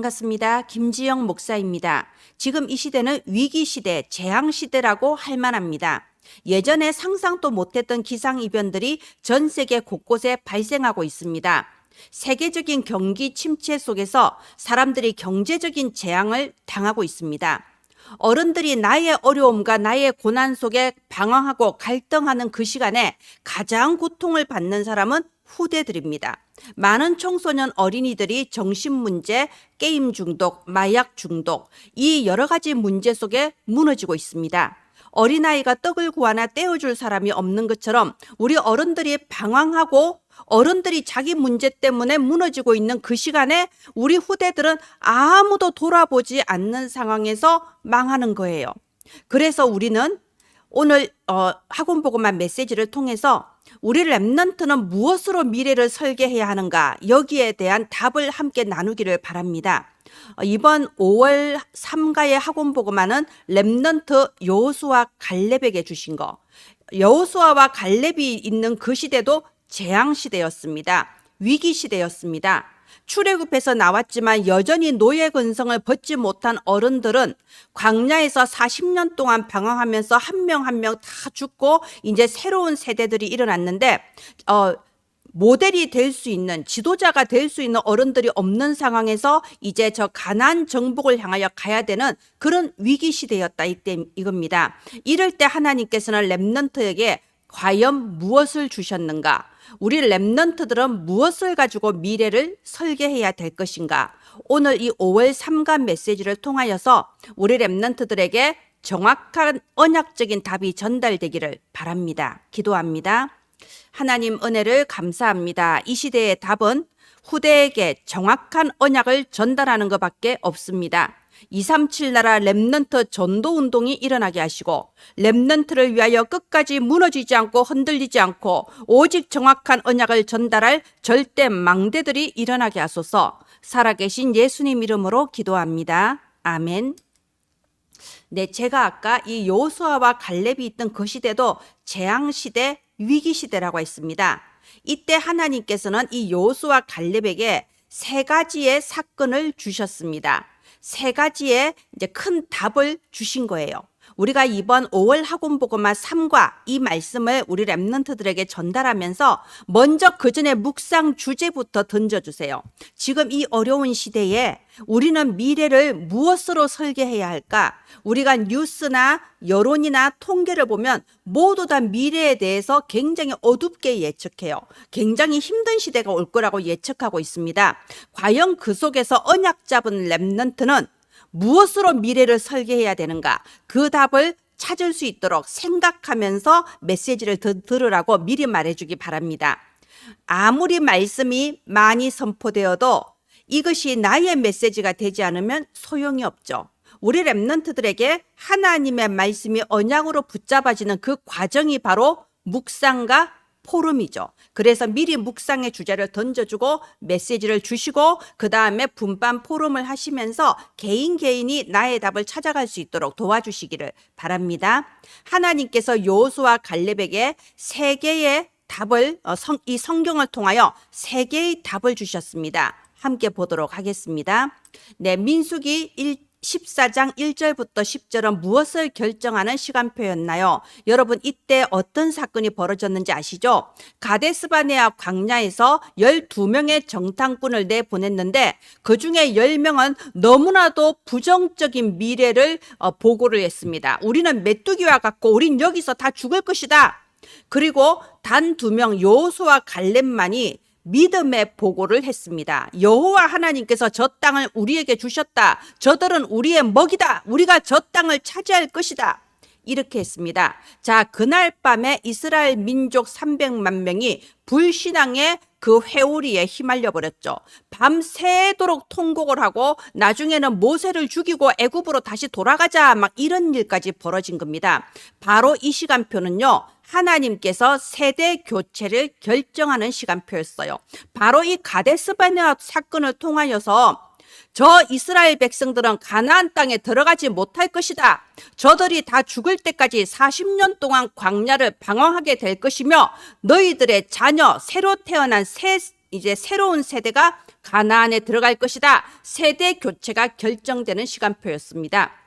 반갑습니다. 김지영 목사입니다. 지금 이 시대는 위기 시대, 재앙 시대라고 할 만합니다. 예전에 상상도 못했던 기상 이변들이 전 세계 곳곳에 발생하고 있습니다. 세계적인 경기 침체 속에서 사람들이 경제적인 재앙을 당하고 있습니다. 어른들이 나의 어려움과 나의 고난 속에 방황하고 갈등하는 그 시간에 가장 고통을 받는 사람은 후대들입니다. 많은 청소년 어린이들이 정신 문제, 게임 중독, 마약 중독, 이 여러 가지 문제 속에 무너지고 있습니다. 어린아이가 떡을 구하나 떼어줄 사람이 없는 것처럼 우리 어른들이 방황하고 어른들이 자기 문제 때문에 무너지고 있는 그 시간에 우리 후대들은 아무도 돌아보지 않는 상황에서 망하는 거예요. 그래서 우리는 오늘 어, 학원 보고만 메시지를 통해서 우리 랩넌트는 무엇으로 미래를 설계해야 하는가 여기에 대한 답을 함께 나누기를 바랍니다. 어, 이번 5월 3가의 학원 보고만은 랩넌트 여호수아 갈렙에게 주신 거. 여호수아와 갈렙이 있는 그 시대도 재앙 시대였습니다. 위기 시대였습니다. 출애굽에서 나왔지만 여전히 노예 근성을 벗지 못한 어른들은 광야에서 40년 동안 방황하면서 한 명 한 명 다 죽고 이제 새로운 세대들이 일어났는데 어 모델이 될 수 있는 지도자가 될 수 있는 어른들이 없는 상황에서 이제 저 가난 정복을 향하여 가야 되는 그런 위기 시대였다 이때 이겁니다. 이럴 때 하나님께서는 렘넌트에게 과연 무엇을 주셨는가? 우리 렘넌트들은 무엇을 가지고 미래를 설계해야 될 것인가? 오늘 이 5월 3간 메시지를 통하여서 우리 렘넌트들에게 정확한 언약적인 답이 전달되기를 바랍니다. 기도합니다. 하나님 은혜를 감사합니다. 이 시대의 답은 후대에게 정확한 언약을 전달하는 것밖에 없습니다. 237 나라 랩넌트 전도 운동이 일어나게 하시고 랩넌트를 위하여 끝까지 무너지지 않고 흔들리지 않고 오직 정확한 언약을 전달할 절대 망대들이 일어나게 하소서 살아계신 예수님 이름으로 기도합니다. 아멘. 네, 제가 아까 이 요수아와 갈렙이 있던 그 시대도 재앙 시대, 위기 시대라고 했습니다. 이때 하나님께서는 이 요수아 갈렙에게 세 가지의 사건을 주셨습니다. 세 가지의 이제 큰 답을 주신 거예요. 우리가 이번 5월 학원 보고마 3과 이 말씀을 우리 랩런트들에게 전달하면서 먼저 그 전에 묵상 주제부터 던져주세요. 지금 이 어려운 시대에 우리는 미래를 무엇으로 설계해야 할까? 우리가 뉴스나 여론이나 통계를 보면 모두 다 미래에 대해서 굉장히 어둡게 예측해요. 굉장히 힘든 시대가 올 거라고 예측하고 있습니다. 과연 그 속에서 언약 잡은 랩런트는 무엇으로 미래를 설계해야 되는가? 그 답을 찾을 수 있도록 생각하면서 메시지를 드- 들으라고 미리 말해주기 바랍니다. 아무리 말씀이 많이 선포되어도 이것이 나의 메시지가 되지 않으면 소용이 없죠. 우리 랩런트들에게 하나님의 말씀이 언약으로 붙잡아지는 그 과정이 바로 묵상과 포럼이죠. 그래서 미리 묵상의 주제를 던져주고 메시지를 주시고 그 다음에 분반 포럼을 하시면서 개인 개인이 나의 답을 찾아갈 수 있도록 도와주시기를 바랍니다. 하나님께서 요수와 갈렙에게 세 개의 답을 어, 성, 이 성경을 통하여 세 개의 답을 주셨습니다. 함께 보도록 하겠습니다. 네, 민수기 1 14장 1절부터 10절은 무엇을 결정하는 시간표였나요? 여러분 이때 어떤 사건이 벌어졌는지 아시죠? 가데스바네아 광야에서 12명의 정탐꾼을 내보냈는데 그 중에 10명은 너무나도 부정적인 미래를 어, 보고를 했습니다. 우리는 메뚜기와 같고 우린 여기서 다 죽을 것이다. 그리고 단 두 명 여호수와 갈렙만이 믿음의 보고를 했습니다. 여호와 하나님께서 저 땅을 우리에게 주셨다. 저들은 우리의 먹이다. 우리가 저 땅을 차지할 것이다. 이렇게 했습니다. 자, 그날 밤에 이스라엘 민족 300만 명이 불신앙의 그 회오리에 휘말려 버렸죠. 밤새도록 통곡을 하고 나중에는 모세를 죽이고 애굽으로 다시 돌아가자 막 이런 일까지 벌어진 겁니다. 바로 이 시간표는요. 하나님께서 세대 교체를 결정하는 시간표였어요. 바로 이 가데스 바네아 사건을 통하여서 저 이스라엘 백성들은 가나안 땅에 들어가지 못할 것이다. 저들이 다 죽을 때까지 40년 동안 광야를 방황하게 될 것이며 너희들의 자녀 새로 태어난 새 이제 새로운 세대가 가나안에 들어갈 것이다. 세대 교체가 결정되는 시간표였습니다.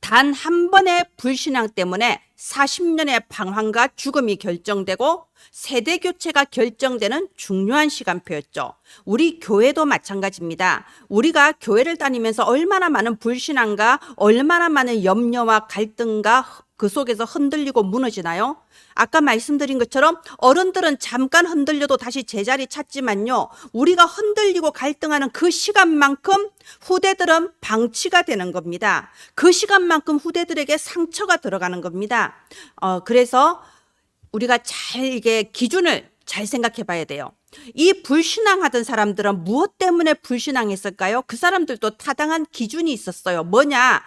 단 한 번의 불신앙 때문에 40년의 방황과 죽음이 결정되고 세대 교체가 결정되는 중요한 시간표였죠. 우리 교회도 마찬가지입니다. 우리가 교회를 다니면서 얼마나 많은 불신앙과 얼마나 많은 염려와 갈등과 그 속에서 흔들리고 무너지나요? 아까 말씀드린 것처럼 어른들은 잠깐 흔들려도 다시 제자리 찾지만요. 우리가 흔들리고 갈등하는 그 시간만큼 후대들은 방치가 되는 겁니다. 그 시간만큼 후대들에게 상처가 들어가는 겁니다. 어, 그래서 우리가 잘 이게 기준을 잘 생각해 봐야 돼요. 이 불신앙하던 사람들은 무엇 때문에 불신앙했을까요? 그 사람들도 타당한 기준이 있었어요. 뭐냐?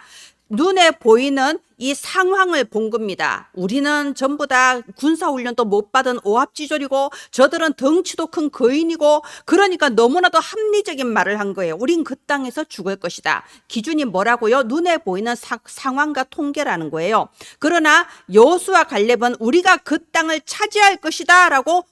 눈에 보이는 이 상황을 본 겁니다. 우리는 전부 다 군사훈련도 못 받은 오합지졸이고 저들은 덩치도 큰 거인이고 그러니까 너무나도 합리적인 말을 한 거예요. 우린 그 땅에서 죽을 것이다. 기준이 뭐라고요? 눈에 보이는 사, 상황과 통계라는 거예요. 그러나 여수와 갈렙은 우리가 그 땅을 차지할 것이다 라고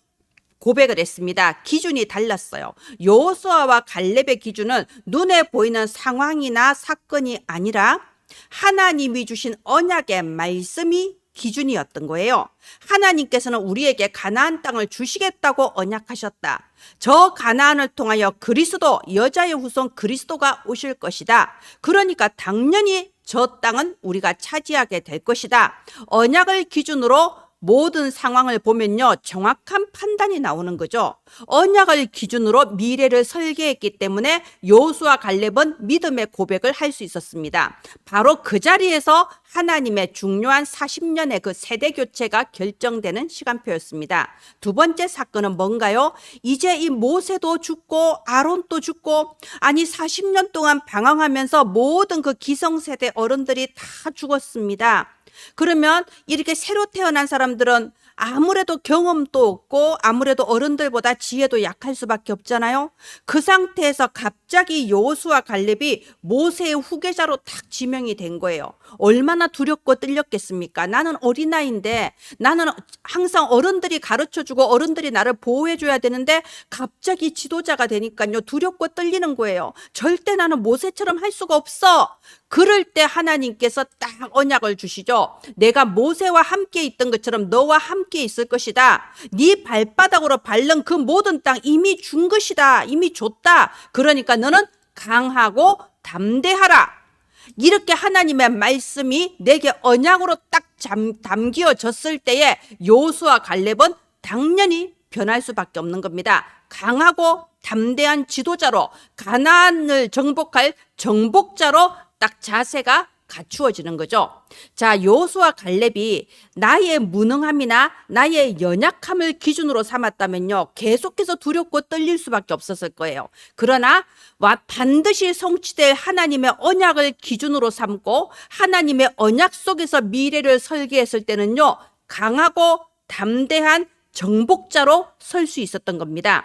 고백을 했습니다. 기준이 달랐어요. 여호수아와 갈렙의 기준은 눈에 보이는 상황이나 사건이 아니라 하나님이 주신 언약의 말씀이 기준이었던 거예요. 하나님께서는 우리에게 가나안 땅을 주시겠다고 언약하셨다. 저 가나안을 통하여 그리스도 여자의 후손 그리스도가 오실 것이다. 그러니까 당연히 저 땅은 우리가 차지하게 될 것이다. 언약을 기준으로 모든 상황을 보면요. 정확한 판단이 나오는 거죠. 언약을 기준으로 미래를 설계했기 때문에 요수와 갈렙은 믿음의 고백을 할 수 있었습니다. 바로 그 자리에서 하나님의 중요한 40년의 그 세대 교체가 결정되는 시간표였습니다. 두 번째 사건은 뭔가요? 이제 이 모세도 죽고 아론도 죽고 아니 40년 동안 방황하면서 모든 그 기성세대 어른들이 다 죽었습니다. 그러면 이렇게 새로 태어난 사람들은 아무래도 경험도 없고 아무래도 어른들보다 지혜도 약할 수밖에 없잖아요. 그 상태에서 갑자기 여호수와 갈렙이 모세의 후계자로 딱 지명이 된 거예요. 얼마나 두렵고 떨렸겠습니까? 나는 어린아이인데 나는 항상 어른들이 가르쳐 주고 어른들이 나를 보호해 줘야 되는데 갑자기 지도자가 되니까요. 두렵고 떨리는 거예요. 절대 나는 모세처럼 할 수가 없어. 그럴 때 하나님께서 딱 언약을 주시죠. 내가 모세와 함께 있던 것처럼 너와 함께 있을 것이다. 네 발바닥으로 밟는 그 모든 땅 이미 준 것이다. 이미 줬다. 그러니까 너는 강하고 담대하라. 이렇게 하나님의 말씀이 내게 언약으로 딱 잠, 담겨졌을 때에 요수와 갈렙은 당연히 변할 수밖에 없는 겁니다. 강하고 담대한 지도자로 가나안을 정복할 정복자로 딱 자세가 갖추어지는 거죠. 자, 요수와 갈렙이 나의 무능함이나 나의 연약함을 기준으로 삼았다면요. 계속해서 두렵고 떨릴 수밖에 없었을 거예요. 그러나 와 반드시 성취될 하나님의 언약을 기준으로 삼고 하나님의 언약 속에서 미래를 설계했을 때는요. 강하고 담대한 정복자로 설 수 있었던 겁니다.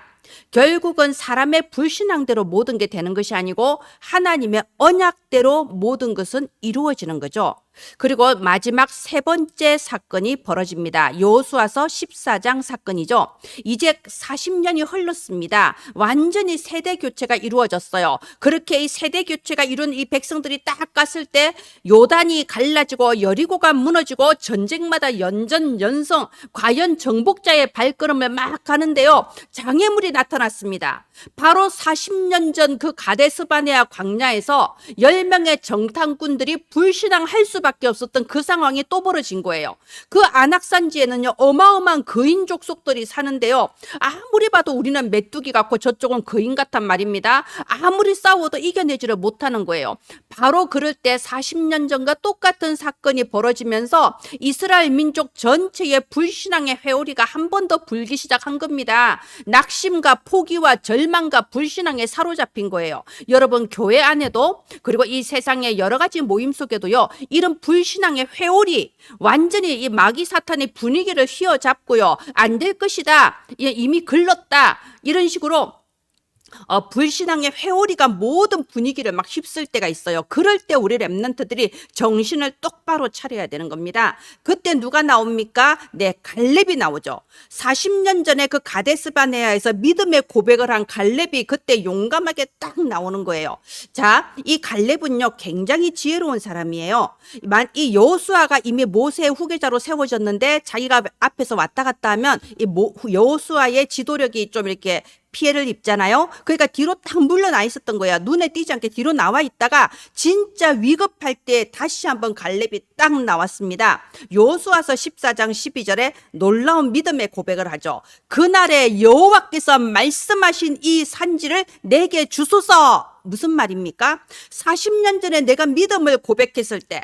결국은 사람의 불신앙대로 모든 게 되는 것이 아니고 하나님의 언약대로 모든 것은 이루어지는 거죠. 그리고 마지막 세 번째 사건이 벌어집니다. 요수와서 14장 사건이죠. 이제 40년이 흘렀습니다. 완전히 세대 교체가 이루어졌어요. 그렇게 이 세대 교체가 이룬 이 백성들이 딱 갔을 때 요단이 갈라지고 여리고가 무너지고 전쟁마다 연전 연성 과연 정복자의 발걸음을 막 가는데요. 장애물이 나타났습니다. 바로 40년 전 그 가데스바네아 광야에서 10명의 정탐꾼들이 불신앙할 수밖에 없었던 그 상황이 또 벌어진 거예요. 그 안악산지에는요, 어마어마한 거인 족속들이 사는데요. 아무리 봐도 우리는 메뚜기 같고 저쪽은 거인 같단 말입니다. 아무리 싸워도 이겨내지를 못하는 거예요. 바로 그럴 때 40년 전과 똑같은 사건이 벌어지면서 이스라엘 민족 전체의 불신앙의 회오리가 한 번 더 불기 시작한 겁니다. 낙심과 포기와 절망과 불신앙에 사로잡힌 거예요. 여러분 교회 안에도 그리고 이 세상의 여러 가지 모임 속에도요. 이런 불신앙의 회오리 완전히 이 마귀 사탄의 분위기를 휘어잡고요. 안 될 것이다. 이미 글렀다. 이런 식으로 어, 불신앙의 회오리가 모든 분위기를 막 휩쓸 때가 있어요. 그럴 때 우리 랩런트들이 정신을 똑바로 차려야 되는 겁니다. 그때 누가 나옵니까? 네, 갈렙이 나오죠. 40년 전에 그 가데스바네아에서 믿음의 고백을 한 갈렙이 그때 용감하게 딱 나오는 거예요. 자, 이 갈렙은요, 굉장히 지혜로운 사람이에요. 만- 이 여호수아가 이미 모세의 후계자로 세워졌는데 자기가 앞에서 왔다 갔다 하면 이 모- 여호수아의 지도력이 좀 이렇게 피해를 입잖아요. 그러니까 뒤로 딱 물러나 있었던 거야. 눈에 띄지 않게 뒤로 나와 있다가 진짜 위급할 때 다시 한번 갈렙이 딱 나왔습니다. 요수아서 14장 12절에 놀라운 믿음의 고백을 하죠. 그날에 여호와께서 말씀하신 이 산지를 내게 주소서. 무슨 말입니까? 40년 전에 내가 믿음을 고백했을 때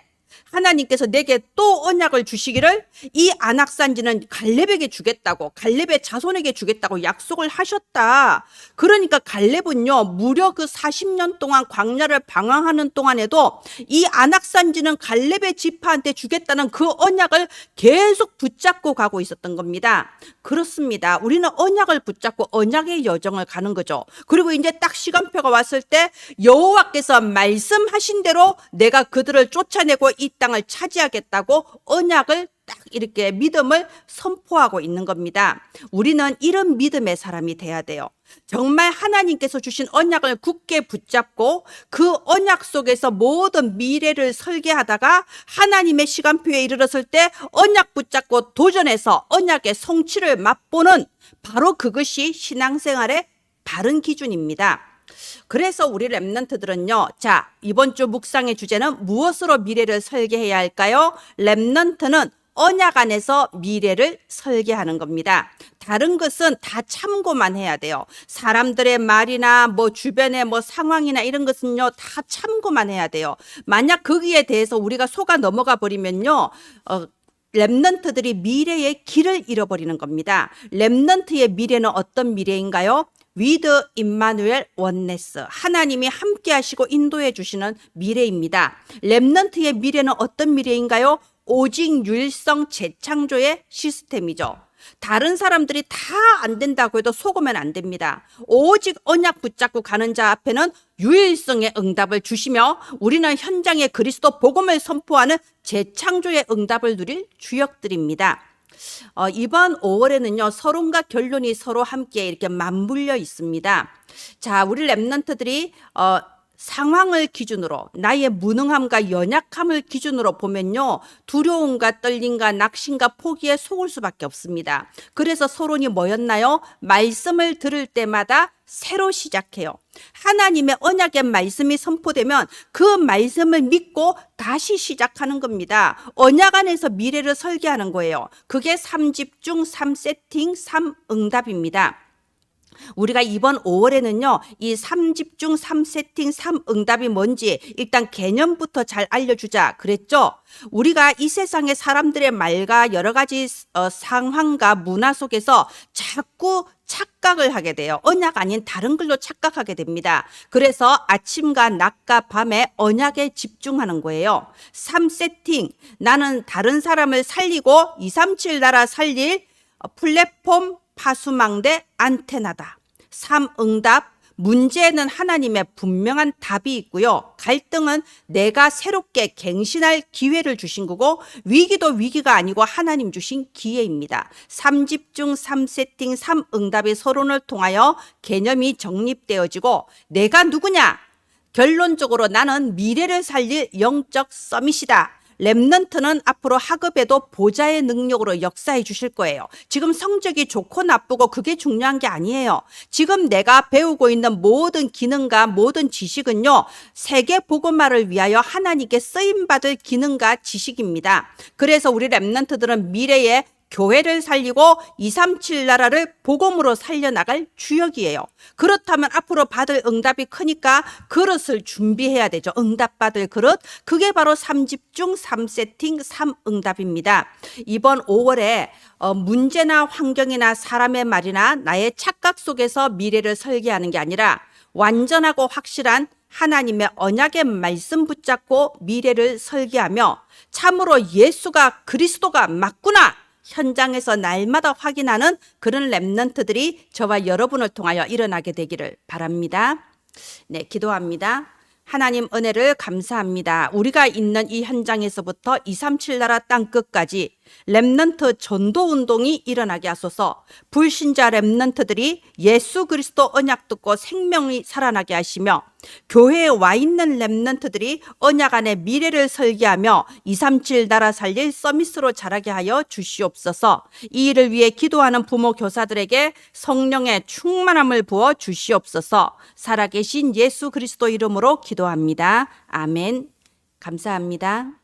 하나님께서 내게 또 언약을 주시기를 이 안악산지는 갈렙에게 주겠다고 갈렙의 자손에게 주겠다고 약속을 하셨다. 그러니까 갈렙은요 무려 그 40년 동안 광야를 방황하는 동안에도 이 안악산지는 갈렙의 지파한테 주겠다는 그 언약을 계속 붙잡고 가고 있었던 겁니다. 그렇습니다. 우리는 언약을 붙잡고 언약의 여정을 가는 거죠. 그리고 이제 딱 시간표가 왔을 때 여호와께서 말씀하신 대로 내가 그들을 쫓아내고 이 땅을 차지하겠다고 언약을 딱 이렇게 믿음을 선포하고 있는 겁니다. 우리는 이런 믿음의 사람이 돼야 돼요. 정말 하나님께서 주신 언약을 굳게 붙잡고 그 언약 속에서 모든 미래를 설계하다가 하나님의 시간표에 이르렀을 때 언약 붙잡고 도전해서 언약의 성취를 맛보는 바로 그것이 신앙생활의 바른 기준입니다. 그래서 우리 랩넌트들은요. 자, 이번 주 묵상의 주제는 무엇으로 미래를 설계해야 할까요? 랩넌트는 언약 안에서 미래를 설계하는 겁니다. 다른 것은 다 참고만 해야 돼요. 사람들의 말이나 뭐 주변의 뭐 상황이나 이런 것은요, 다 참고만 해야 돼요. 만약 거기에 대해서 우리가 속아 넘어가 버리면요, 어, 랩넌트들이 미래의 길을 잃어버리는 겁니다. 랩넌트의 미래는 어떤 미래인가요? 위드 임마누엘 원네스 하나님이 함께 하시고 인도해 주시는 미래입니다. 렘넌트의 미래는 어떤 미래인가요? 오직 율성 재창조의 시스템이죠. 다른 사람들이 다 안 된다고 해도 속으면 안 됩니다. 오직 언약 붙잡고 가는 자 앞에는 유일성의 응답을 주시며 우리는 현장에 그리스도 복음을 선포하는 재창조의 응답을 누릴 주역들입니다. 어, 이번 5월에는요, 서론과 결론이 서로 함께 이렇게 맞물려 있습니다. 자, 우리 랩런트들이 어, 상황을 기준으로 나의 무능함과 연약함을 기준으로 보면요 두려움과 떨림과 낙심과 포기에 속을 수밖에 없습니다. 그래서 서론이 뭐였나요? 말씀을 들을 때마다 새로 시작해요. 하나님의 언약의 말씀이 선포되면 그 말씀을 믿고 다시 시작하는 겁니다. 언약 안에서 미래를 설계하는 거예요. 그게 3집중, 3세팅, 3응답입니다. 우리가 이번 5월에는요, 이 3집중, 3세팅, 3응답이 뭔지 일단 개념부터 잘 알려주자 그랬죠? 우리가 이 세상의 사람들의 말과 여러 가지 어, 상황과 문화 속에서 자꾸 착각을 하게 돼요. 언약 아닌 다른 걸로 착각하게 됩니다. 그래서 아침과 낮과 밤에 언약에 집중하는 거예요. 3세팅. 나는 다른 사람을 살리고 237 나라 살릴 어, 플랫폼 파수망대 안테나다. 3응답. 문제는 하나님의 분명한 답이 있고요. 갈등은 내가 새롭게 갱신할 기회를 주신 거고 위기도 위기가 아니고 하나님 주신 기회입니다. 3집중, 3세팅, 3응답의 서론을 통하여 개념이 정립되어지고 내가 누구냐? 결론적으로 나는 미래를 살릴 영적 서밋이다. 랩넌트는 앞으로 학업에도 보좌의 능력으로 역사해 주실 거예요. 지금 성적이 좋고 나쁘고 그게 중요한 게 아니에요. 지금 내가 배우고 있는 모든 기능과 모든 지식은요, 세계 복음화를 위하여 하나님께 쓰임 받을 기능과 지식입니다. 그래서 우리 랩넌트들은 미래에 교회를 살리고 237 나라를 복음으로 살려나갈 주역이에요. 그렇다면 앞으로 받을 응답이 크니까 그릇을 준비해야 되죠. 응답 받을 그릇. 그게 바로 3집중, 3세팅, 3응답입니다. 이번 5월에 어, 문제나 환경이나 사람의 말이나 나의 착각 속에서 미래를 설계하는 게 아니라 완전하고 확실한 하나님의 언약의 말씀 붙잡고 미래를 설계하며 참으로 예수가 그리스도가 맞구나. 현장에서 날마다 확인하는 그런 랩넌트들이 저와 여러분을 통하여 일어나게 되기를 바랍니다. 네, 기도합니다. 하나님 은혜를 감사합니다. 우리가 있는 이 현장에서부터 237 나라 땅 끝까지 랩넌트 전도 운동이 일어나게 하소서. 불신자 랩넌트들이 예수 그리스도 언약 듣고 생명이 살아나게 하시며 교회에 와 있는 랩넌트들이 언약 안에 미래를 설계하며 237 나라 살릴 서밋으로 자라게 하여 주시옵소서. 이 일을 위해 기도하는 부모 교사들에게 성령의 충만함을 부어 주시옵소서. 살아계신 예수 그리스도 이름으로 기도합니다. 아멘. 감사합니다.